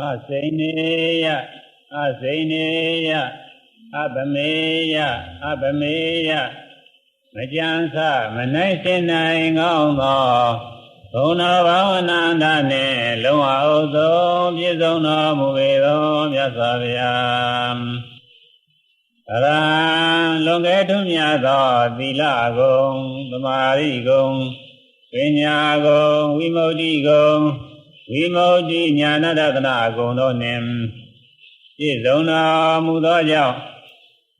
အစိနေယအစိနေယအပမေယအပမေယမကြံစမနိုင်စင်နိုင်ကောင်းသောဘုံတော်ဘာဝနာန္တနှင့်လုံးဝဥသောပြည့်စုံတော်မူပေသောမြတ်စွာဘုရားအရဟံလွန်ကဲထွန်းမြတ်သောသီလဂုံသမာဓိဂုံပညာဂုံဝိမု ക്തി ဂုံ ဝိမု ക്തി ညာဏတနာဂုံတို့နှင့်ပြည့်စုံတော်မူသောကြောင့်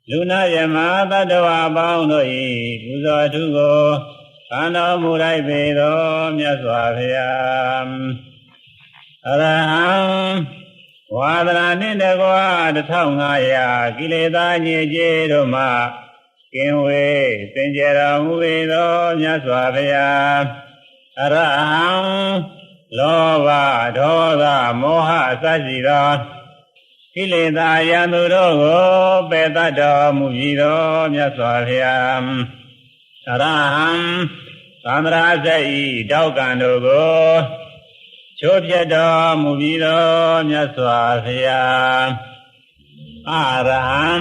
လူနာယမသတ္တဝါပေါင်းတို့၏ပူဇော်ထုကိုခံတော်မူလိုက်ပေသောမြတ်စွာဘုရားအရဟံဝါဒနာနှင့်တကွာ1500ကိလေသာညစ်ကြေးတို့မှကင်းဝေးစင်ကြယ်တော်မူပေသောမြတ်စွာဘုရားအရဟံ လောဘဒေါသမောဟအစရှိသောကိလေသာယံသူတို့ကိုပယ်တတ်တော်မူပြီးသောမြတ်စွာဘုရားအရဟံသံဃာစိတ်တောက်ကံတို့ကိုချိုးပြတ်တော်မူပြီးသောမြတ်စွာဘုရားအရဟံ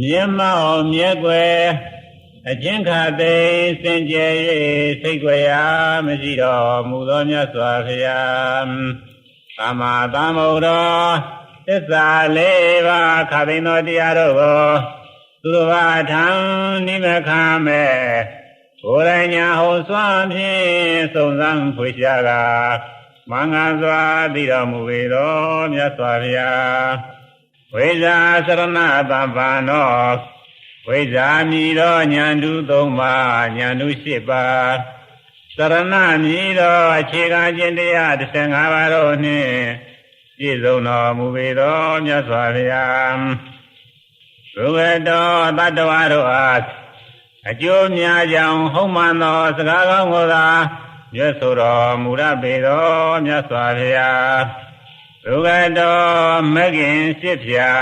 မြတ်မောင်မြတ်ွယ် အချင်းခသိစင်ကြယ်၍စိတ်ွယ်ရာမရှိတော်မူသောမြတ်စွာဘုရားသမ္မာသမ္ဗုဒ္ဓသစ္စာလေးပါးခသိသောတရားတို့ကိုသူတော်ဘာထံနိမခံမဲ့ကိုယ်တိုင်ညာဟောစွမ်းဖြင့်စုံစမ်းဖွေရှာကမင်္ဂစွာသိတော်မူပေသောမြတ်စွာဘုရားဝိဇာစရဏတပ္ပံသော ဝိဇာမည်သောညာတုသုံးပါးညာတု၈ပါးသရဏမည်သောအခြေခံခြင်းတရား15ပါးတို့နှင့်ပြည့်စုံတော်မူပေသောမြတ်စွာဘုရားဘုရားတော်တတ္တဝါတို့အားအကျိုးများကြောင်ဟုတ်မှန်သောစကားကောင်းကိုသာရွတ်ဆိုတော်မူရပေသောမြတ်စွာဘုရားဘုရားတော်မဂ္ဂင်ရှိဖြာ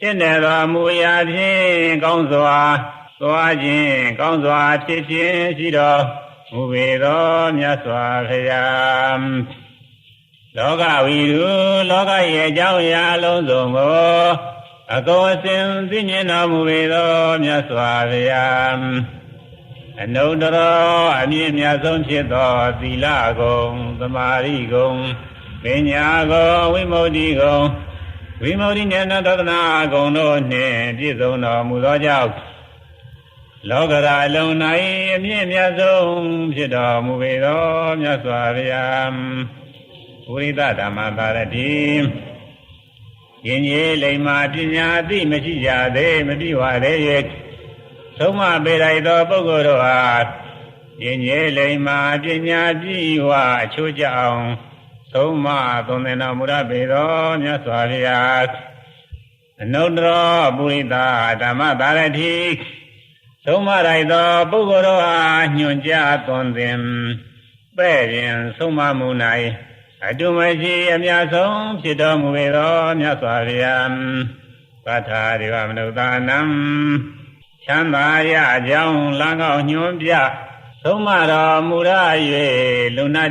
ဖြစ်နေတော်မူရာဖြင့်ကောင်းစွာသွားခြင်းကောင်းစွာဖြစ်ခြင်းရှိတော်မူပေသောမြတ်စွာဘုရားလောကဝီရုလောကရဲ့အကြောင်းအရာအလုံးစုံကိုအကုန်အစင်သိမြင်တော်မူပေသောမြတ်စွာဘုရားအနုတ္တရောအမြင့်မြတ်ဆုံးဖြစ်သောသီလဂုံသမာဓိဂုံပညာဂုံဝိမု ക്തി ဂုံ ဝိမု ക്തി ဉာဏတဒနာဂုံတို့နှင့်ပြည့်စုံတော်မူသောကြောင့်လောကရာအလုံး၌အမြင့်မြတ်ဆုံးဖြစ်တော်မူပေသောမြတ်စွာဘုရားဝိရိဒဓမ္မသာရတိယင်ကြီးလိမ္မာပညာအသိမရှိကြသေးမပြီးဝသေး၍သုံးမပေလိုက်သောပုဂ္ဂိုလ်တို့အားယင်ကြီးလိမ္မာပညာပြည့်ဝအချိုးကြအောင် သုံးမသုံးသင်တော်မူရပေသောမြတ်စွာဘုရားအနုတ္တရောပုရိသဓမ္မသာရတိသုံးမလိုက်သောပုဂ္ဂိုလ်တို့အားညွှန်ကြားသွန်သင်ပဲ့ရင်သုံးမမူ၌အတုမရှိအများဆုံးဖြစ်တော်မူပေသောမြတ်စွာဘုရားပဋ္ဌာရိဝမနုဿာနံချမ်းသာရကြောင်းလမ်းကောင်းညွှန်ပြသုံးမတော်မူရ၍လူနတ်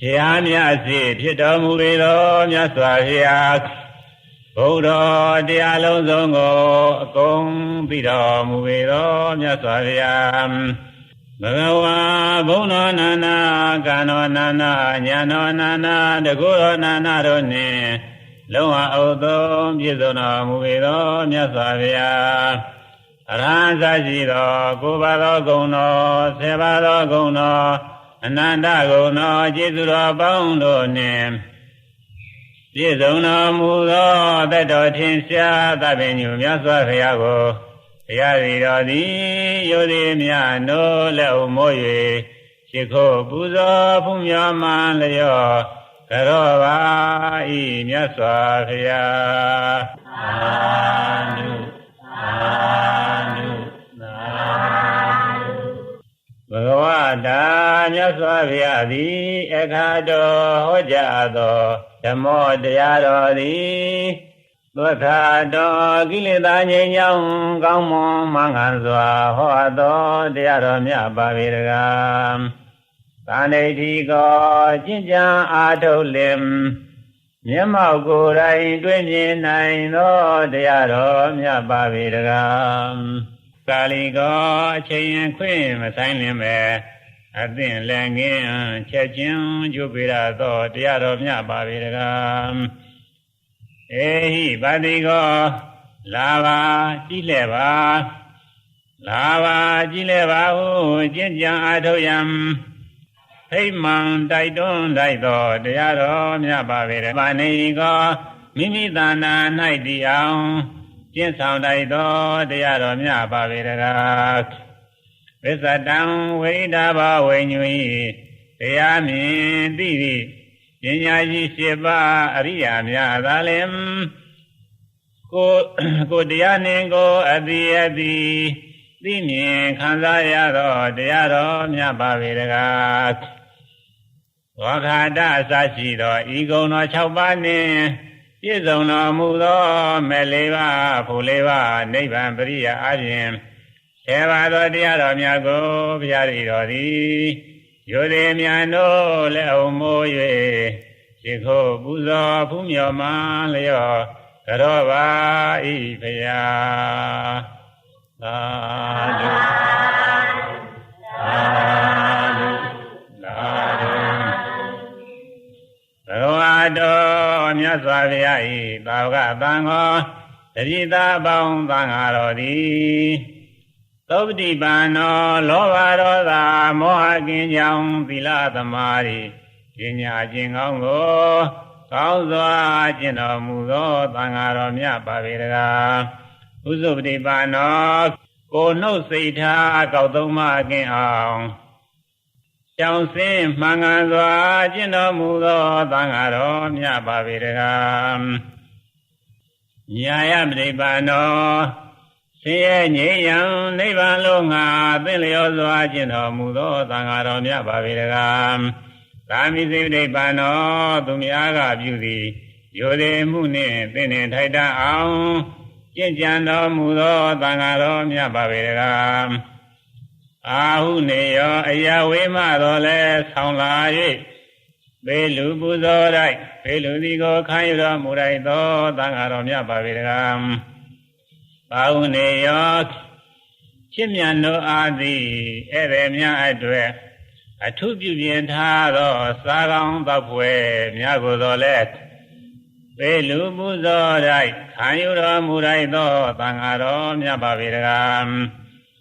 တို့၏ဆရာမြတ်စေဖြစ်တော်မူပေသောမြတ်စွာဘုရားဘုရားတရားလုံးစုံကိုအကုန်ပြီးတော်မူပေသောမြတ်စွာဘုရားဘဂဝါဘုံတော်နာနာကံတော်နာနာညာတော်နာနာတကုတော်နာနာတို့နှင့်လုံးဝအုပ်သုံးပြည့်စုံတော်မူပေသောမြတ်စွာဘုရားအရဟံသာရှိသောကိုယ်ပါသောဂုဏ်တော်ဆေပါသောဂုဏ်တော် အနန္တဂုဏ်တော်ကျေးဇူးတော်ပေါင်းတို့နှင့်ပြည့်စုံတော်မူသောတတ္တော်ထင်ရှားသဗ္ဗညုမြတ်စွာဘုရားကိုဘုရားရီတော်သည်ယုသည်မြနိုးလက်ဥမိုး၍ရှိခိုးပူဇော်ဖူးမြော်မှန်လျော့ကရောပါဤမြတ်စွာဘုရားအာနုအာ ဂဝတာမြတ်စွာဘုရားသည်အခါတော်ဟောကြားသောဓမ္မောတရားတော်သည်သုခတော်ကိလေသာငြိမ်းချမ်းကောင်းမွန်မှန်ကန်စွာဟောတော်တရားတော်မြတ်ပါပေတကားသာနေတိကောကျင့်ကြံအားထုတ်လင်မျက်မှောက်ကိုယ်တိုင် တွေ့မြင်နိုင်သောတရားတော်မြတ်ပါပေတကား ကာလီကောအချိန်ခွင့်မဆိုင်လင်ပဲအသင့်လည်းငင်းချက်ချင်းကျုပ်ပေရသောတရားတော်မြတ်ပါပေတကားအေဟိပါတိကောလာပါကြည့်လဲပါလာပါကြည့်လဲပါဟုကျင့်ကြံအားထုတ်ရန်ဖိမှန်တိုက်တွန်းတိုက်တော်တရားတော်မြတ်ပါပေရပါနေကောမိမိတဏ္ဍာ၌တည်အောင် ကျင့်ဆောင်တိုက်တော်တရားတော်မြတ်ပါပေရကားဝိသတံဝိဒာဘဝိညွေတရားမြင်သိသည့်ပညာရှိရှိပါအရိယာများသာလင်ကိုကိုတရားနှင့်ကိုအတိအတိသိမြင်ခံစားရသောတရားတော်မြတ်ပါပေတကားဝါခာတအစရှိသောဤကုံတော်6ပါးနှင့် ပြည့်စုံတော်မူသောမေလေးပါးဖူလေးပါးနိဗ္ဗာန်ပရိယာအပြင်ဆယ်ပါးသောတရားတော်များကိုဘုရားရည်တော်သည်ယောသေးများတို့လက်အုံမိုး၍ရှိခိုးပူဇော်ဖူးမြော်မှလျော့ကြောပါဤဖရာသာဓုသာဓု တော်မြတ်စွာဘုရားဤသာဝကသံဃောတတိသာပေါင်းသံဃာတော်သည်သုပတိပန်နောလောဘဒေါသမောဟကင်းကြောင့်သီလသမာဓိပညာကျင့်ကောင်းကိုကောင်းစွာကျင့်တော်မူသောသံဃာတော်မြတ်ပါပေတကားဥစုပတိပါနောကိုနှုတ်စိတ်ထားအကောက်သုံးမအကင်းအောင် ကြောင်စင်းမှန်ကန်စွာကျင့်တော်မူသောသံဃာတော်မြတ်ပါပေတကားညာယပတိပါနောဆင်းရဲငြိမ်းရန်နိဗ္ဗာန်လုံးငါသင်လျောစွာကျင့်တော်မူသောသံဃာတော်မြတ်ပါပေတကားကာမိစိတ်ဒိဗ္ဗံနောသူများကပြုသည်ယောသေးမှုနှင့်သင်္နေထိုက်တအောင်ကျင့်ကြံတော်မူသောသံဃာတော်မြတ်ပါပေတကား အာဟုနေယောအယဝေမတော်လဲဆောင်းလာ၍ပေလူပူဇော်လိုက်ပေလူဒီကိုခံရတော်မူလိုက်သောသံဃာတော်မြတ်ပါပေတကားအာဟုနေယောချစ်မြတ်တို့အားသည်ဧည့်သည်များအတွက်အထုပြုပြင်ထားသောစားကောင်းသောဖွယ်များကိုယ်တော်လဲပေလူပူဇော်၌ခံယူတော်မူလိုက်သောသံဃာတော်မြတ်ပါပေတကား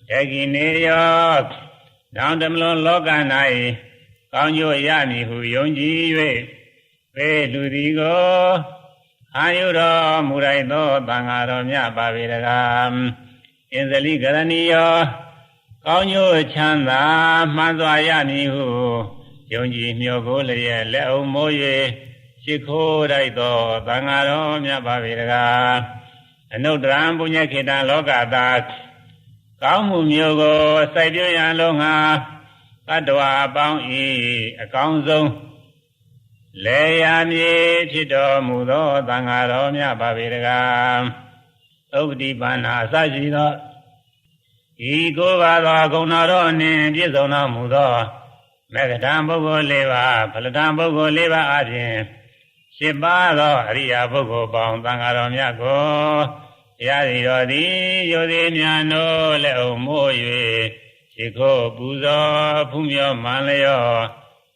တကိနေယောနောင်တမလွန်လောက၌ကောင်းကျိုးရမည်ဟုယုံကြည်၍ပေလူသည်ကိုခံယူတော်မူလိုက်သောသံဃာတော်မြတ်ပါပေတကားအင်္ဇလိကရဏီယောကောင်းကျိုးချမ်းသာမှန်စွာရမည်ဟုယုံကြည်မျှော်ကိုလျက်လက်အောင်မိုး၍ရှိခိုးတိုက်သောသံဃာတော်မြတ်ပါပေတကားအနုတ္တရံပုညခေတံလောကသာ ကောင်းမှုမျိုးကိုစိုက်ပြရန်လုံးငါတတ္တဝါအပေါင်းဤအကောင်းဆုံးလေယာမြေဖြစ်တော်မူသောသံဃာတော်မြတ်ပါပေတကားသုပတိပါဏာအစရှိသောဤကိုယ်ပါသောဂုဏတော်နှင့်ပြည့်စုံတော်မူသောမေဃတံပုဂ္ဂိုလ်၄ပါးဖလတံပုဂ္ဂိုလ်၄ပါးအပြင်ရှင်းပါသောအရိယာပုဂ္ဂိုလ်ပေါင်းသံဃာတော်မြတ်ကို တရားစီတော်သည်ယောသည်များတို့လက်အုံမိုး၍ရှိခိုးပူဇော်ဖူးမြော်မှန်လျော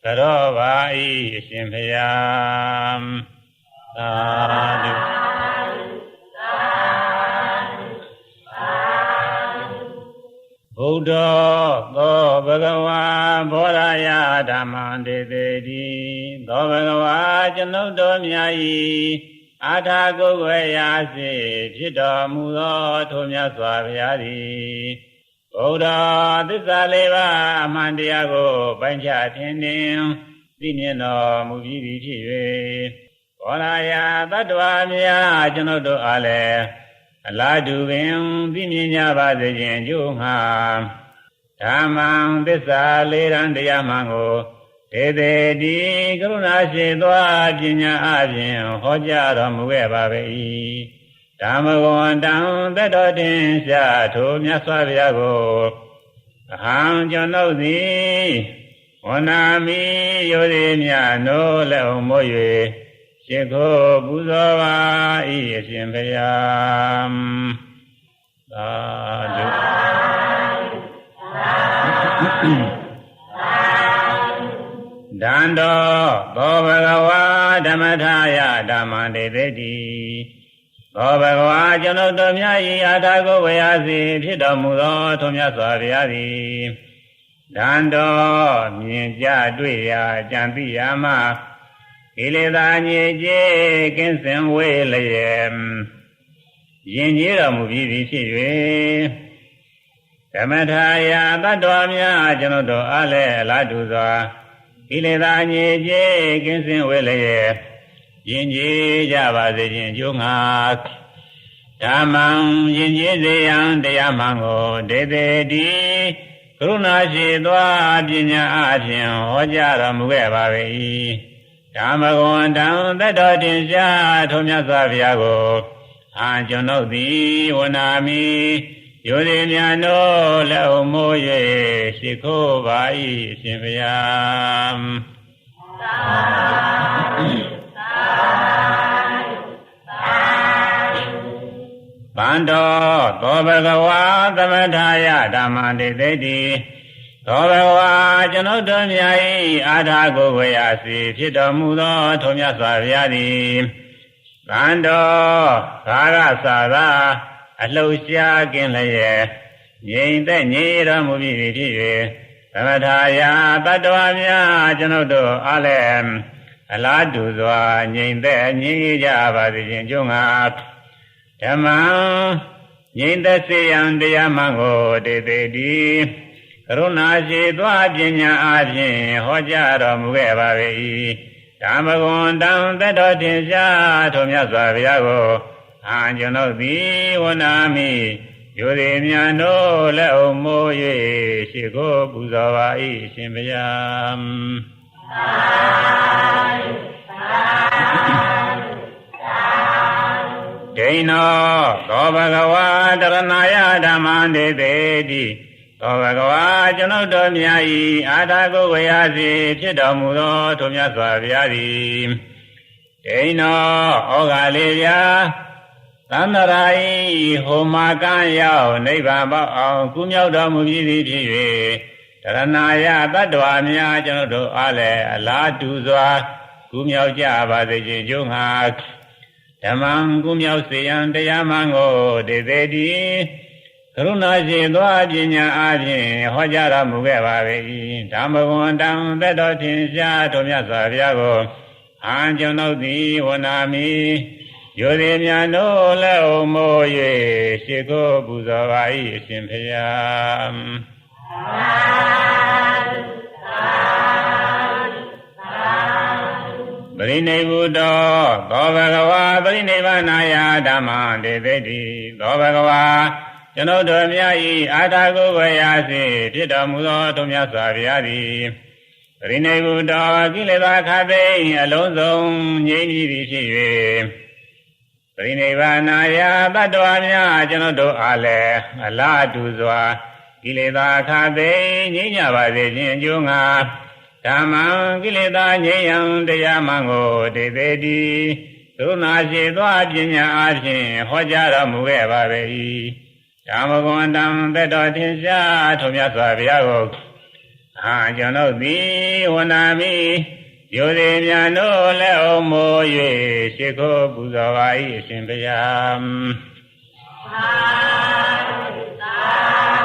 သရောပါဤအရှင်ဖျားသာဓုဗုဒ္ဓသောဘဂဝါဘောရာယဓမ္မံတေတေတိသောဘဂဝါကျွန်ုပ်တို့မြတ်ဤ အာထာကိုယ်ွယ်ရာစေဖြစ်တော်မူသောထိုမြတ်စွာဘုရားသည်ဗုဒ္ဓသစ္စာလေးပါးအမှန်တရားကိုပိုင်းခြားထင်ထင်သိမြင်တော်မူပြီးပြီဖြစ်၍ဘောရာယတတ္တဝါများကျွန်ုပ်တို့အားလည်းအလားတူပင်သိမြင်ကြပါစေခြင်းကျိုးငှာဓမ္မံသစ္စာလေးရန်တရားမှန်ကို ဒေသေတိကရုဏာရှိသောပညာအပြင်ဟောကြားတော်မူခဲ့ပါ၏ဓမ္မဂဝန္တံတတ္တော်တင်ရှာထိုမြတ်စွာဘုရားကိုအဟံကျွန်ုပ်သည်ဝနာမိယောတိမြနိုးလက်အောင်မို့၍ရှိခိုးပူဇော်ပါ၏အရှင်ဘုရားသာဓု ဒန္တောဘောဘဂဝါဓမ္မထာယဓမ္မတေတိတိဘောဘဂဝါကျွန်ုပ်တို့မြတ်၏အာထာကိုဝေယစီဖြစ်တော်မူသောထုံးမြတ်စွာဘုရားသည်ဒန္တောမြင်ကြတွေ့ရာကြံသိရာမှကိလေသာညစ်ကြေးကင်းစင်ဝေလျက်ယင်ကြီးတော်မူပြီးပြီဖြစ်၍ဓမ္မထာယတတ္တဝါများကျွန်ုပ်တို့အားလည်းအလားတူစွာ ကိလေသာညစ်ကြေးကင်းစင်ဝေလျက်ယင်ကြီးကြပါစေခြင်းကျိုးငါဓမ္မံယင်ကြီးစေယံတရားမှန်ကိုဒေသေတိကရုဏာရှိသောပညာအဖြင့်ဟောကြားတော်မူခဲ့ပါ၏ဓမ္မဂဝန္တံသက်တော်တင်ရှားထုံးမြတ်စွာဘုရားကိုအာကျွန်ုပ်သည်ဝနာမိ ယောဒီမြန်တို့လက်အုံမိုး၍ရှိခိုးပါ၏အရှင်ဘုရားဗန္တောသောဘဂဝါသမထာယဓမ္မတိသိတိသောဘဂဝါကျွန်ုပ်တို့မြတ်၏အာထာကိုဝေယစီဖြစ်တော်မူသောထုံမြတ်စွာဘုရားသည်ဗန္တောကာရသာသာ အလှူရှားကင်းလျက်ငြိမ်သက်ငြိမ်တော်မူပြီဖြစ်၍သမထာယတတ္တဝါများကျွန်ုပ်တို့အားလည်းအလားတူစွာငြိမ်သက်ငြိမ်ကြပါစေခြင်းကြုံငါဓမ္မံငြိမ်သက်စေယံတရားမှန်ကိုတေတေတိကရုဏာရှိသောပညာအပြင်ဟောကြားတော်မူခဲ့ပါ၏ဓမ္မဂွန်တံသက်တော်တင်ရှားထိုမြတ်စွာဘုရားကို အာကျွန်ုပ်သည်ဝနာမိယောဒီမြန်တို့လက်အုံမိုး၍ရှိခိုးပူဇော်ပါ၏ရှင်ဘုရားဒိဏောသောဘဂဝါတရဏာယဓမ္မံဒေသေတိသောဘဂဝါကျွန်ုပ်တို့မြတ်၏အာထာကိုဝေယစီဖြစ်တော်မူသောထိုမြတ်စွာဘုရားသည်ဒိဏောဩဃလေးပြာ သန္တရာဤဟိုမာကံရောက်နိဗ္ဗာန်ပေါအောင်ကုမြောက်တော်မူပြီးသည်ဖြစ်၍တရဏာယတတ္တဝါများကျွန်ုပ်တို့အားလည်းအလားတူစွာကုမြောက်ကြပါစေခြင်းကျုံငါဓမ္မံကုမြောက်စေရန်တရားမှန်ကိုဒေသေတိကရုဏာရှိသောပညာအပြင်ဟောကြားတော်မူခဲ့ပါ၏ဓမ္မဂဝန္တံသက်တော်ထင်ရှားတော်မြတ်စွာဘုရားကိုအာကျွန်ုပ်သည်ဝနာမိ ယောဒီမြန်တို့လက်အုံမိုး၍ရှိခိုးပူဇော်ပါ၏အရှင်ဖျားပရိနိဗ္ဗုတောသောဘဂဝါပရိနိဗ္ဗာနာယဓမ္မတေသိတိသောဘဂဝါကျွန်ုပ်တို့မြတ်၏အာထာကိုဝေယစီဖြစ်တော်မူသောထုံမြတ်စွာဘုရားသည်ပရိနိဗ္ဗုတောကိလေသာခသိအလုံးစုံငြိမ်းပြီးဖြစ်၍ ပရိနိဗ္ဗာနာယတတ္တဝါများကျွန်ုပ်တို့အားလည်းအလားတူစွာကိလေသာခသိငြိမ်းကြပါစေခြင်းအကျိုးငါဓမ္မံကိလေသာငြိမ်းရန်တရားမှန်ကိုတေသေးတိသုနာရှိသောပညာအဖြင့်ဟောကြားတော်မူခဲ့ပါ၏ဓမ္မဂဝန္တံသက်တော်ထင်ရှားထုံမြတ်စွာဘုရားကိုအာကျွန်ုပ်သည်ဝနာမိ ယိုရီမြန်တို့လက်အုံမိုး၍ရှိခိုးပူဇော်ပါ၏အရှင်ဘုရားသာသာ